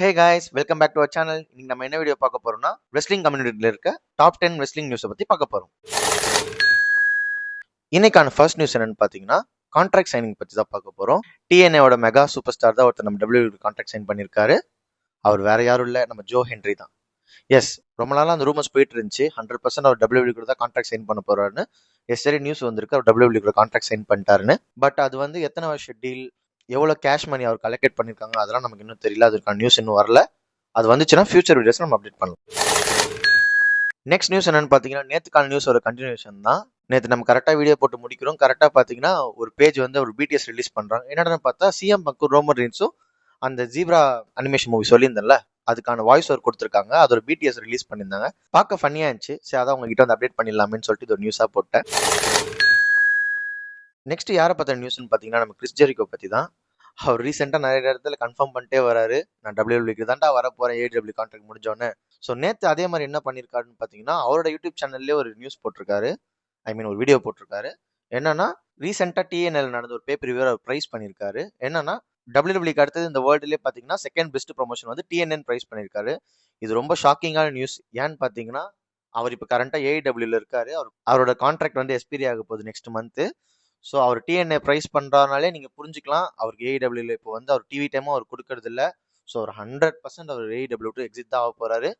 Hey guys welcome back to our channel இன்னைக்கு நம்ம என்ன வீடியோ பார்க்க போறோம்னா ரெஸ்லிங் கம்யூனிட்டியில் இருக்க டாப் டென் ரெஸ்லிங் நியூஸை பற்றி பார்க்க போகிறோம் இன்னைக்கான ஃபர்ஸ்ட் நியூஸ் என்னன்னு பார்த்தீங்கன்னா கான்ட்ராக்ட் சைனிங் பற்றி தான் பார்க்க போகிறோம் டிஎன்ஏவோட மெகா சூப்பர் ஸ்டார் தான் ஒருத்தர் நம்ம டபிள்யூ கான்ட்ராக்ட் சைன் பண்ணியிருக்காரு. அவர் வேற யாரும் இல்லை நம்ம ஜோ ஹென்ரி தான். எஸ் ரொம்ப நாளாக அந்த ரூமர்ஸ் போயிட்டு இருந்துச்சு. ஹண்ட்ரட் பர்சன்ட் அவர் டபிள்யூ கூட தான் கான்ட்ராக்ட் சைன் பண்ண போறாருன்னு எஸ் சரி நியூஸ் வந்திருக்கு. அவர் டபிள்யூ கூட கான்ட்ராக்ட் சைன் பண்ணிட்டாருன்னு. பட் அது வந்து எத்தனை வருஷம் டீல் எவ்வளோ கேஷ் மணி அவர் கலெக்ட் பண்ணியிருக்காங்க அதெல்லாம் நமக்கு இன்னும் தெரியல. அதுக்கான நியூஸ் இன்னும் வரல. அது வந்துச்சுன்னா ஃபியூச்சர் வீடியோஸ் நம்ம அப்டேட் பண்ணலாம். நெக்ஸ்ட் நியூஸ் என்னன்னு பார்த்தீங்கன்னா நேற்றுக்கான நியூஸ் ஒரு கண்டினியூஷன் தான். நேற்று நம்ம கரெக்டாக வீடியோ போட்டு முடிக்கிறோம். கரெக்டாக பார்த்தீங்கன்னா ஒரு பேஜ் வந்து ஒரு பிடிஎஸ் ரிலீஸ் பண்ணுறாங்க என்னன்னு பார்த்தா சிஎம் பக்கு ரோமர் ரீன்ஸும் அந்த ஜீப்ரா அனிமேஷன் மூவி சொல்லியிருந்தேன்ல அதுக்கான வாய்ஸ் ஓவர் கொடுத்துருக்காங்க. அது ஒரு பிடிஎஸ் ரிலீஸ் பண்ணியிருந்தாங்க. பார்க்க ஃபன்னியாக இருந்துச்சு. சரி அதான் உங்ககிட்ட வந்து அப்டேட் பண்ணிடலாமேன்னு சொல்லிட்டு இது ஒரு நியூஸாக போட்டேன். நெக்ஸ்ட் யாரை பற்றின நியூஸ்னு பார்த்தீங்கன்னா நம்ம கிறிஸ்டெரிகோ பற்றி தான் அவர் ரீசெண்டாக நிறைய இடத்துல கன்ஃபார்ம் பண்ணிட்டே வராரு. நான் டபிள்யூபிள்யூக்கு தாண்டா வரப்போகிறேன் ஏடபிள்யூ கான்ட்ராக்ட் முடிஞ்சோன்னு ஸோ நேற்று அதே மாதிரி என்ன பண்ணியிருக்காருன்னு பார்த்தீங்கன்னா அவரோட யூடியூப் சேனல்லே ஒரு நியூஸ் போட்டிருக்காரு. ஐ மீன் ஒரு வீடியோ போட்டிருக்காரு. என்னன்னா ரீசெண்டாக டிஎன்எல் நடந்த ஒரு பேப்பர் வியூர் அவர் ப்ரைஸ் பண்ணியிருக்காரு என்னன்னா டபிள்யூபிள்யூக்கு அடுத்தது இந்த வேர்ல்டுலேயே பார்த்தீங்கன்னா செகண்ட் பெஸ்ட் ப்ரொமோஷன் வந்து டிஎன்என் ப்ரைஸ் பண்ணியிருக்காரு இது ரொம்ப ஷாக்கிங்கான நியூஸ் ஏன்னு பார்த்தீங்கன்னா அவர் இப்போ கரண்ட்டாக ஏஐடபிள்யூல இருக்காரு. அவர் அவரோட கான்ட்ராக்ட் வந்து எக்ஸ்பீரி ஆக போகுது நெக்ஸ்ட் மந்த்து ஸோ அவர் டிஎன்ஏ ப்ரைஸ் பண்ணுறாருனாலே நீங்கள் புரிஞ்சுக்கலாம். அவருக்கு ஏஇடபிள்யூல இப்போ வந்து அவர் டிவி டைமும் அவர் கொடுக்கறது இல்லை ஸோ ஒரு ஹண்ட்ரட் பர்சன்ட் அவர் ஏஇடபிள்யூ டு எக்ஸிட் தான் ஆக போகிறாரு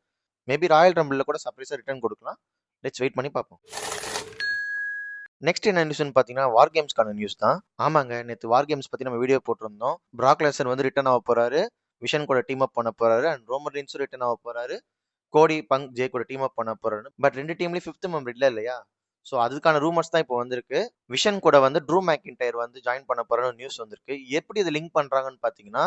மேபி ராயல் ரம்பிளில் கூட சர்ப்ரைஸாக ரிட்டர்ன் கொடுக்கலாம். லெட்ஸ் வெயிட் பண்ணி பார்ப்போம். நெக்ஸ்ட் என்ன நியூஸ்னு பார்த்தீங்கன்னா வார் கேம்ஸ்க்கான நியூஸ் தான். ஆமாங்க நேற்று வார் கேம்ஸ் பற்றி நம்ம வீடியோ போட்டிருந்தோம். பிராக் வந்து ரிட்டர்ன் ஆக போகிறாரு விஷன் கூட டீம் அப் பண்ண போகிறாரு அண்ட் ரோமர் ரீன்ஸும் ரிட்டர்ன் ஆக போகிறாரு கோடி பங்க் ஜே கூட டீம் அப் பண்ண போகிறாரு பட் ரெண்டு டீம்லேயும் ஃபிஃப்த் மெம்பர் இல்லை இல்லையா? ஸோ அதுக்கான ரூமர்ஸ் தான் இப்போ வந்திருக்கு. விஷன் கூட வந்து ட்ரூ மேக்கின்டயர் வந்து ஜாயின் பண்ண போறன்னு நியூஸ் வந்திருக்கு. எப்படி இதை லிங்க் பண்றாங்கன்னு பார்த்தீங்கன்னா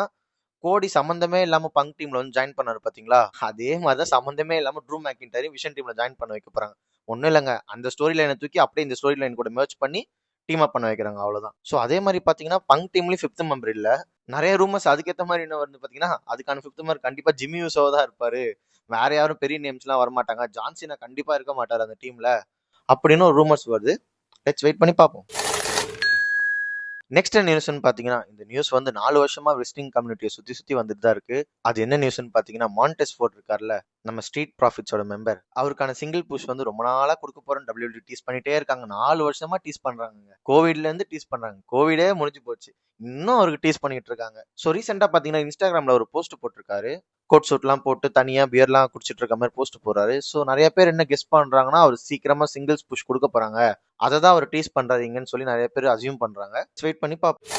கோடி சம்மந்தமே இல்லாம பங்க் டீம்ல வந்து ஜாயின் பண்ணாரு பாத்தீங்களா அதே மாதிரி தான் சம்மந்தமே இல்லாம ட்ரூ மேக்கின்டயர் விஷன் டீம்ல ஜாயின் பண்ண வைக்க போறாங்க. ஒன்றும் இல்லைங்க. அந்த ஸ்டோரி லைனை தூக்கி அப்படியே இந்த ஸ்டோரி லைன் கூட மேட்ச் பண்ணி டீம் அப் பண்ண வைக்கிறாங்க. அவ்வளோதான் ஸோ அதே மாதிரி பார்த்தீங்கன்னா பங்க் டீம்லேயும் ஃபிஃப்த் மெம்பர் இல்லை. நிறைய ரூமர்ஸ் அதுக்கேற்ற மாதிரி என்ன வந்து பார்த்தீங்கன்னா அதுக்கான ஃபிஃப்த் மெம்பர் கண்டிப்பாக ஜிம்மி யூசோ தான் இருப்பார். வேற யாரும் பெரிய நேம்ஸ்லாம் வரமாட்டாங்க. ஜான்சினா கண்டிப்பாக இருக்க மாட்டார் அந்த டீமில் அப்படின்னு ஒரு ரூமர்ஸ் வருது. லெட்ஸ் வெயிட் பண்ணி பார்ப்போம். நெக்ஸ்ட் நியூஸ்னு பார்த்தீங்கன்னா இந்த நியூஸ் வந்து நாலு வருஷமா விசிட்டிங் கம்யூனிட்டியை சுற்றி சுற்றி வந்துட்டு தான் இருக்கு. அது என்ன நியூஸ்னு பார்த்தீங்கன்னா மான்டெஸ் ஃபோர்ட் இருக்கார்ல நம்ம ஸ்ட்ரீட் ப்ராஃபிட்ஸோட மெம்பர் அவருக்கான சிங்கிள் புஷ் வந்து ரொம்ப நாளாக கொடுக்க போறோம் டபிள்யூடி டீஸ் பண்ணிட்டே இருக்காங்க. நாலு வருஷமா டீஸ் பண்றாங்க கோவிட்ல இருந்து டீஸ் பண்றாங்க. கோவிடே முடிஞ்சு போச்சு. இன்னும் அவருக்கு டீஸ் பண்ணிட்டு இருக்காங்க ஸோ ரீசெண்டாக பார்த்தீங்கன்னா இன்ஸ்டாகிராம்ல ஒரு போஸ்ட் போட்டிருக்காரு. கோட் சூட்லாம் போட்டு தனியாக பியர்லாம் குடிச்சிட்டு இருக்க மாதிரி போஸ்ட் போடுறாரு. ஸோ நிறைய பேர் என்ன கெஸ் பண்றாங்கன்னா அவர் சீக்கிரமா சிங்கிள்ஸ் புஷ் கொடுக்க போறாங்க. அதை தான் அவர் டீஸ் பண்றாதீங்கன்னு சொல்லி நிறைய பேர் அசியூம் பண்றாங்க. வெயிட் பண்ணி பார்ப்போம்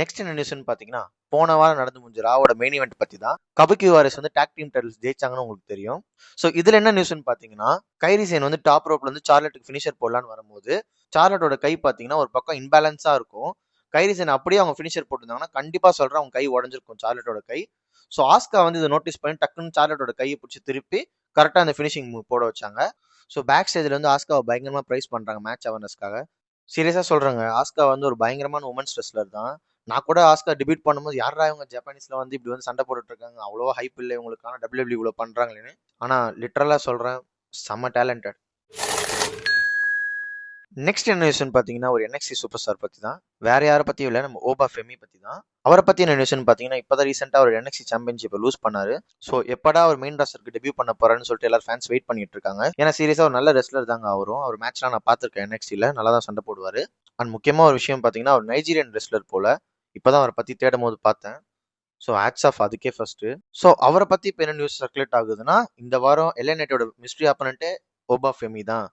நெக்ஸ்ட் என்ன நியூஸ்னு பார்த்தீங்கன்னா போன வாரம் நடந்து முடிஞ்ச ராவோட மெயின் இவெண்ட் பத்தி தான் கபுக்கி வாரிஸ் வந்து டாக் டீம் டைட்டில்ஸ் ஜெயிச்சாங்கன்னு உங்களுக்கு தெரியும். ஸோ இதுல என்ன நியூஸ்னு பார்த்தீங்கன்னா கைரிசேன் வந்து டாப் ரோப்ல வந்து சார்லெட்டுக்கு ஃபினிஷர் போடலான்னு வரும்போது சார்லட்டோட கை பார்த்தீங்கன்னா ஒரு பக்கம் இன்பேலன்ஸாக இருக்கும். கைரிசன் அப்படியே அவங்க ஃபினிஷர் போட்டிருந்தாங்கன்னா கண்டிப்பா சொல்றேன் அவங்க கை உடஞ்சிருக்கும் சார்லட்டோட கை. ஸோ ஆஸ்கா வந்து இதை நோட்டீஸ் பண்ணி டக்குன்னு சார்லட்டோட கையை பிடிச்சி திருப்பி கரெக்டாக அந்த ஃபினிஷிங் மூவ் போட வச்சாங்க. ஸோ பேக் ஸ்டேஜில் வந்து ஆஸ்காவை பயங்கரமாக ப்ரைஸ் பண்ணுறாங்க மேட்ச் அவர்னஸ்க்காக சீரியஸாக சொல்கிறாங்க ஆஸ்கா வந்து ஒரு பயங்கரமான உமன்ஸ் ரெஸ்லர் தான். நான் கூட ஆஸ்கா டிபியூட் பண்ணும்போது யாரா இவங்க ஜப்பானீஸில் வந்து இப்படி வந்து சண்டை போட்டுட்ருக்காங்க அவ்வளோ ஹைப் இல்லை இவங்களுக்கான டபிள்யூபிள்யூ இவ்வளோ பண்ணுறாங்களேன்னு ஆனால் லிட்ரலாக சொல்கிறேன் செம்ம டேலண்டட் நெக்ஸ்ட் என்ன நியூஸ்னு பார்த்தீங்கன்னா ஒரு என்எக்சி சூப்பர் ஸ்டார் பற்றி தான் வேற யாரை பற்றியும் இல்லை நம்ம ஓபா ஃபெமி பற்றி தான் அவரை பற்றி என்ன நியூஸ்னு பார்த்தீங்கன்னா இப்போ தான் ரீசெண்டாக ஒரு என்எக்சி சாம்பியன்ஷிப்பை லூஸ் பண்ணாரு. ஸோ எப்படா அவர் மெயின் ராஸ்டருக்கு டெபியூ பண்ண போறாருன்னு சொல்லிட்டு எல்லாரும் ஃபேன்ஸ் வெயிட் பண்ணிட்டு இருக்காங்க. ஏன்னா சீரியஸாக ஒரு நல்ல ரெஸ்லர் தாங்க அவரும். அவர் மேட்ச்லாம் நான் பார்த்துருக்கேன் என்எக்சியில் நல்லா தான் சண்டை போடுவார். அண்ட் முக்கியமாக ஒரு விஷயம் பார்த்தீங்கன்னா அவர் நைஜீரியன் ரெஸ்லர் போல இப்போதான் அவரை பற்றி தேடும் போது பார்த்தேன். ஸோ ஆட்ஸ் ஆஃப் அதுக்கே ஃபர்ஸ்ட்டு ஸோ அவரை பற்றி இப்போ என்ன நியூஸ் சர்க்குலேட் ஆகுதுன்னா இந்த வாரம் எல்என்ஐட்டோட மிஸ்ட்ரி ஆப்பனண்ட்டே ஓபா ஃபெமி தான்.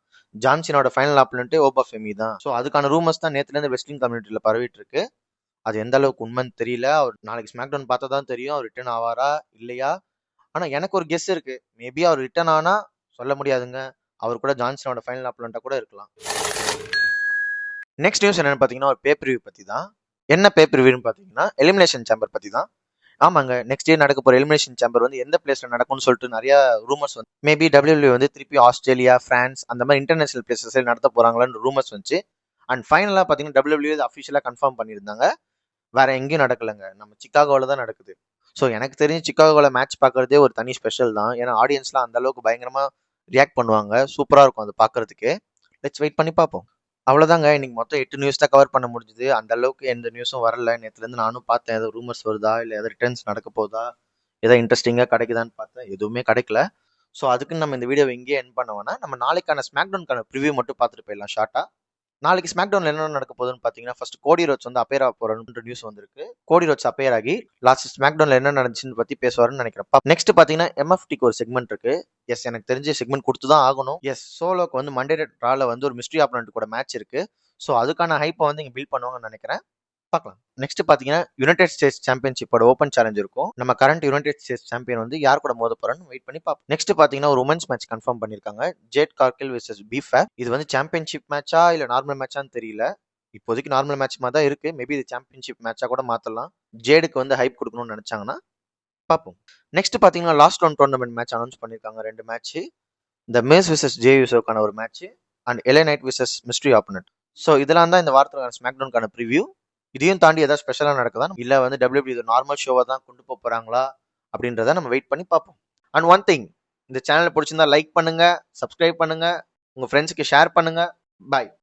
ஜான்சினோட ஃபைனல் ஆப்பனண்ட்டே ஓபா ஃபெமி தான். ஸோ அதுக்கான ரூமர்ஸ் தான் நேற்றுலேருந்து ரெஸ்லிங் கம்யூனிட்டியில் பரவிட்டு இருக்கு. அது எந்த அளவுக்கு உண்மைன்னு தெரியல. அவர் நாளைக்கு ஸ்மாக் டவுன் பார்த்தா தான் தெரியும். அவர் ரிட்டர்ன் ஆவாரா இல்லையா? ஆனால் எனக்கு ஒரு கெஸ் இருக்கு. மேபி அவர் ரிட்டர்ன் ஆனால் சொல்ல முடியாதுங்க. அவர் கூட ஜான்சனோட ஃபைனல் ஆப்பனண்ட்டாக கூட இருக்கலாம். நெக்ஸ்ட் நியூஸ் என்னென்னு பார்த்தீங்கன்னா ஒரு பேப்பர் பற்றி தான் என்ன பேப்பர் பார்த்தீங்கன்னா எலிமினேஷன் சேம்பர் பற்றி தான் ஆமாங்க நெக்ஸ்ட் இயர் நடக்க போகிற எலிமினேஷன் சேம்பர் வந்து எந்த பிளேஸில் நடக்கும்னு சொல்லிட்டு நிறைய ரூமர்ஸ் வந்து மேபி டபிள்யூ வந்து திருப்பி ஆஸ்திரேலியா ஃப்ரான்ஸ் அந்த மாதிரி இன்டர்நேஷனல் பிளேசஸில் நடத்த போகிறாங்களான்னு ரூமர்ஸ் வந்துச்சு. அண்ட் ஃபைனலாக பார்த்தீங்கன்னா டபிள்யூ அஃபிஷியலாக கன்ஃபார்ம் பண்ணியிருந்தாங்க. வேற எங்கேயும் நடக்கலைங்க. நம்ம சிக்காகோவில் தான் நடக்குது. ஸோ எனக்கு தெரிஞ்சு சிக்காகோவில் மேட்ச் பார்க்குறதே ஒரு தனி ஸ்பெஷல் தான். ஏன்னா ஆடியன்ஸ்லாம் அந்த அளவுக்கு பயங்கரமாக ரியாக்ட் பண்ணுவாங்க. சூப்பராக இருக்கும் அது பார்க்குறதுக்கு லெட்ஸ் வெயிட் பண்ணி பார்ப்போம் அவ்வளோதாங்க இன்னைக்கு மொத்தம் எட்டு நியூஸ் தான் கவர் பண்ண முடிஞ்சுது. அந்த அளவுக்கு எந்த நியூஸும் வரல. நேற்றுலேருந்து நானும் பார்த்தேன். ஏதோ ரூமர்ஸ் வருதா? இல்லை ஏதோ ரிட்டர்ன்ஸ் நடக்க போதா ஏதோ இன்ட்ரெஸ்டிங்காக கிடைக்குதான்னு பார்த்தேன். எதுவுமே கிடைக்கல. ஸோ அதுக்குன்னு நம்ம இந்த வீடியோ இங்கேயே என் பண்ண நம்ம நாளைக்கான ஸ்மாக்டவுனுக்கான ப்ரிவியூ மட்டும் பார்த்துட்டு போயிடலாம் ஷார்ட்டாக நாளைக்கு ஸ்மாக்டவுன்ல என்ன நடக்க போகுதுன்னு பார்த்தீங்கன்னா ஃபர்ஸ்ட் கோடி ரோட்ஸ் வந்து அப்பேர் ஆக போறன்ற நியூஸ் வந்திருக்கு. கோடி ரோட்ஸ் அப்பேர் ஆகி லாஸ்ட் ஸ்மாக்டவுன்ல என்ன நடந்துச்சுன்னு பத்தி பேசுவாருன்னு நினைக்கிறேன். நெக்ஸ்ட் பார்த்தீங்கன்னா எம்எஃப்டிக்கு ஒரு செக்மெண்ட் இருக்கு. எஸ் எனக்கு தெரிஞ்ச செக்மெண்ட் கொடுத்து தான் ஆகணும். எஸ் சோலோக்கு வந்து மண்டே ட்ரால வந்து ஒரு மிஸ்ட்ரி ஆப்பனண்ட் கூட மேட்ச் இருக்கு. ஸோ அதுக்கான ஹைப்பை வந்து இங்கே பில்ட் பண்ணுவாங்கன்னு நினைக்கிறேன். பார்க்கலாம். நெக்ஸ்ட் பார்த்தீங்கன்னா யுனைடெட் ஸ்டேட்ஸ் சாம்பியன்ஷிப்போட ஓப்பன் சேலஞ்ச் இருக்கும். நம்ம கரண்ட் யுனைடெட் ஸ்டேட்ஸ் சாம்பியன் வந்து யார் கூட மோத போறோம்னு வெயிட் பண்ணி பார்ப்போம். நெக்ஸ்ட் பார்த்தீங்கன்னா ஒரு உமன்ஸ் மேட்ச் கன்ஃபார்ம் பண்ணியிருக்காங்க. Jade Cargill vs B Fab இது வந்து சாம்பியன்ஷிப் மேட்சா இல்லை நார்மல் மேட்சான்னு தெரியல. இப்போதைக்கு நார்மல் மேட்ச் மாதிரி தான் இருக்கு. மேபி இது சாம்பியன்ஷிப் மேட்சா கூட மாற்றலாம் ஜேடுக்கு வந்து ஹைப் கொடுக்கணும்னு நினைச்சாங்கன்னா பார்ப்போம். நெக்ஸ்ட் பார்த்தீங்கன்னா last one tournament match announce பண்ணியிருக்காங்க. ரெண்டு மேட்ச் இந்த மேஸ் விசஸ் ஜே யூசோக்கான ஒரு match and L A Knight vs mystery opponent so இதெல்லாம் தான் இந்த வாரத்துக்கான ஸ்மாக்டவுனுக்கான ப்ரிவியூ இதையும் தாண்டி ஏதாவது ஸ்பெஷலாக நடக்குதா? இல்லை வந்து டபிள்யூபிள்யூ இது நார்மல் ஷோவாக தான் கொண்டு போக போகிறாங்களா அப்படின்றத நம்ம வெயிட் பண்ணி பார்ப்போம். அண்ட் ஒன் திங் இந்த சேனலை பிடிச்சிருந்தா லைக் பண்ணுங்கள் சப்ஸ்கிரைப் பண்ணுங்கள் உங்கள் ஃப்ரெண்ட்ஸுக்கு ஷேர் பண்ணுங்கள் பாய்